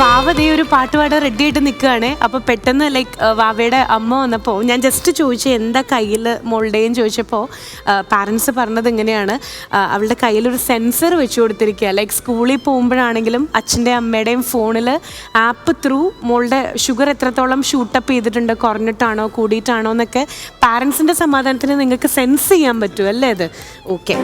വാവ ദേ ഒരു പാട്ട് പാടാൻ റെഡി ആയിട്ട് നിൽക്കുകയാണ്. അപ്പോൾ പെട്ടെന്ന് ലൈക്ക് വാവയുടെ അമ്മ വന്നപ്പോൾ ഞാൻ ജസ്റ്റ് ചോദിച്ചു എന്താ കയ്യിൽ മോളുടെയും ചോദിച്ചപ്പോൾ പാരൻസ് പറഞ്ഞത് ഇങ്ങനെയാണ്. അവളുടെ കയ്യിൽ ഒരു സെൻസർ വെച്ച് കൊടുത്തിരിക്കുക ലൈക്ക് സ്കൂളിൽ പോകുമ്പോഴാണെങ്കിലും അച്ഛന്റെ അമ്മയുടെയും ഫോണിൽ ആപ്പ് ത്രൂ മോളുടെ ഷുഗർ എത്രത്തോളം ഷൂട്ടപ്പ് ചെയ്തിട്ടുണ്ട് കുറഞ്ഞിട്ടാണോ കൂടിയിട്ടാണോ എന്നൊക്കെ പാരൻസിന്റെ സമാധാനത്തിന് നിങ്ങൾക്ക് സെൻസ് ചെയ്യാൻ പറ്റുമല്ലേ അത് ഓക്കെ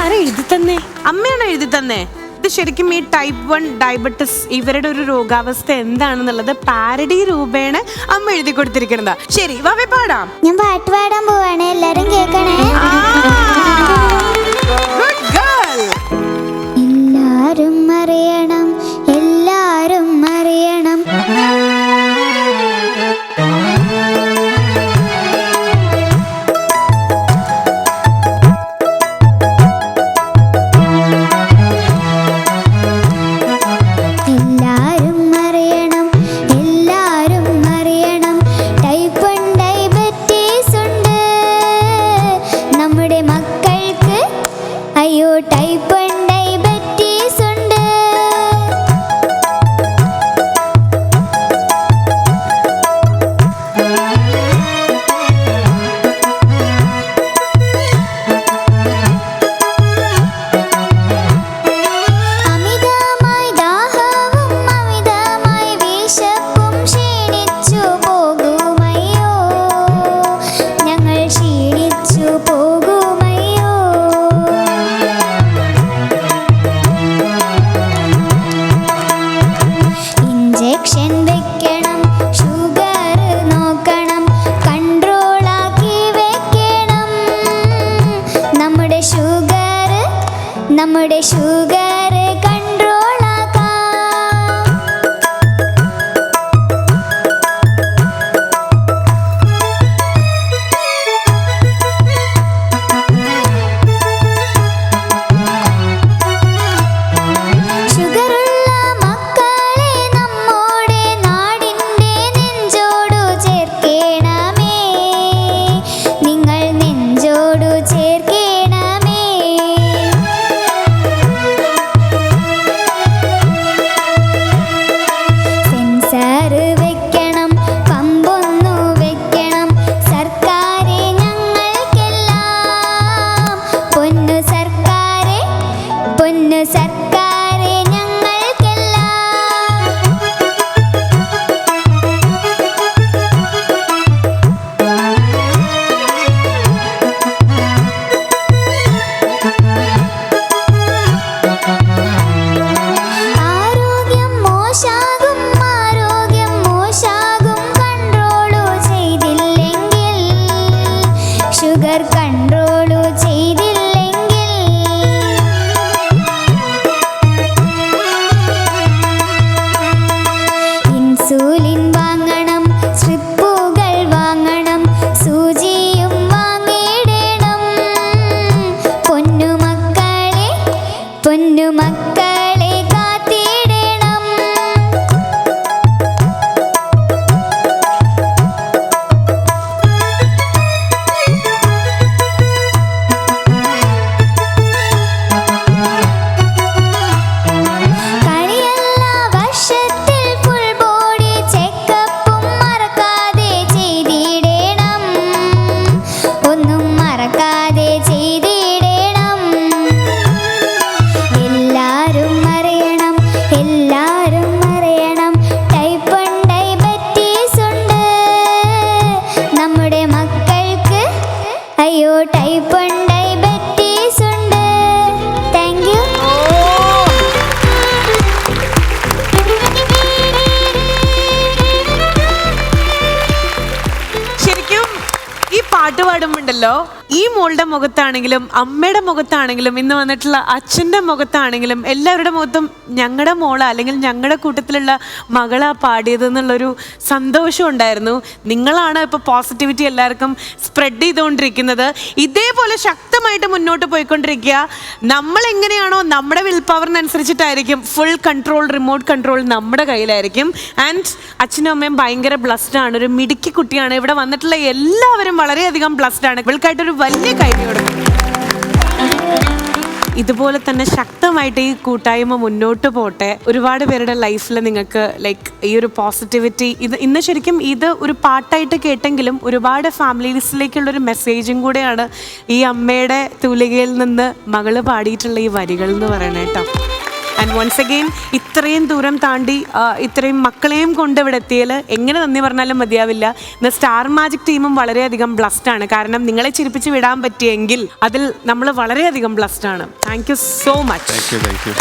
ഇതാരാ എഴുതി തന്നേ? അമ്മയാണോ എഴുതി തന്നേ? ഇത് ശരിക്കും ഈ ടൈപ്പ് വൺ ഡയബറ്റിസ് ഇവരുടെ ഒരു രോഗാവസ്ഥ എന്താണെന്നുള്ളത് പാരഡി രൂപേണ അമ്മ എഴുതി കൊടുത്തിരിക്കുന്നത്. ശരി വാവേ പാടാം. ഞാൻ പാട്ട് പാടാൻ പോവാണ് എല്ലാരും കേൾക്കണേ. അയ്യോ ടൈപ്പ് നമ്മുടെ ഷുഗർ കൺട്രോളു ചെയ്തില്ലെങ്കിൽ. ഇൻസുലിൻ വാങ്ങണം സ്ട്രിപ്പുകൾ വാങ്ങണം സൂചിയും പാട്ട് പാടുമ്പോണ്ടല്ലോ? ഈ മോളുടെ മുഖത്താണെങ്കിലും അമ്മയുടെ മുഖത്താണെങ്കിലും ഇന്ന് വന്നിട്ടുള്ള അച്ഛന്റെ മുഖത്താണെങ്കിലും എല്ലാവരുടെ മുഖത്തും ഞങ്ങളുടെ മോള അല്ലെങ്കിൽ ഞങ്ങളുടെ കൂട്ടത്തിലുള്ള മകളാ പാടിയത് എന്നുള്ളൊരു സന്തോഷം ഉണ്ടായിരുന്നു. നിങ്ങളാണ് ഇപ്പോൾ പോസിറ്റിവിറ്റി എല്ലാവർക്കും സ്പ്രെഡ് ചെയ്തുകൊണ്ടിരിക്കുന്നത്. ഇതേപോലെ ശക്തമായിട്ട് മുന്നോട്ട് പോയിക്കൊണ്ടിരിക്കുക. നമ്മൾ എങ്ങനെയാണോ നമ്മുടെ വിൽ പവറിനനുസരിച്ചിട്ടായിരിക്കും ഫുൾ കൺട്രോൾ റിമോട്ട് കൺട്രോൾ നമ്മുടെ കയ്യിലായിരിക്കും. ആൻഡ് അച്ഛനും അമ്മയും ഭയങ്കര ബ്ലസ്ഡ് ആണ്. ഒരു മിടുക്കി കുട്ടിയാണ്. ഇവിടെ വന്നിട്ടുള്ള എല്ലാവരും വളരെയധികം ബ്ലസ്ഡ് ആണ്. ഇവൾക്കായിട്ടൊരു വലിയ കൈ കൊടുക്കും ഇതുപോലെ തന്നെ ശക്തമായിട്ട് ഈ കൂട്ടായ്മ മുന്നോട്ട് പോട്ടെ. ഒരുപാട് പേരുടെ ലൈഫിൽ നിങ്ങൾക്ക് ലൈക്ക് ഈ ഒരു പോസിറ്റിവിറ്റി ഇത് ഇന്ന് ശരിക്കും ഇത് ഒരു പാട്ടായിട്ട് കേട്ടെങ്കിലും ഒരുപാട് ഫാമിലീസിലേക്കുള്ള ഒരു മെസ്സേജും കൂടെയാണ് ഈ അമ്മയുടെ തൂലികയിൽ നിന്ന് മകൾ പാടിയിട്ടുള്ള ഈ വരികൾ എന്ന് പറയണേ കേട്ടോ ആൻഡ് വൺസ് അഗെയിൻ ഇത്രയും ദൂരം താണ്ടി ഇത്രയും മക്കളെയും കൊണ്ട് ഇവിടെ എത്തിയാൽ എങ്ങനെ നന്ദി പറഞ്ഞാലും മതിയാവില്ല. ഇന്ന് സ്റ്റാർ മാജിക് ടീമും വളരെയധികം ബ്ലസ്ഡ് ആണ്. കാരണം നിങ്ങളെ ചിരിപ്പിച്ച് വിടാൻ പറ്റിയെങ്കിൽ അതിൽ നമ്മൾ വളരെയധികം ബ്ലസ്ഡ് ആണ്. Thank you so much thank you thank you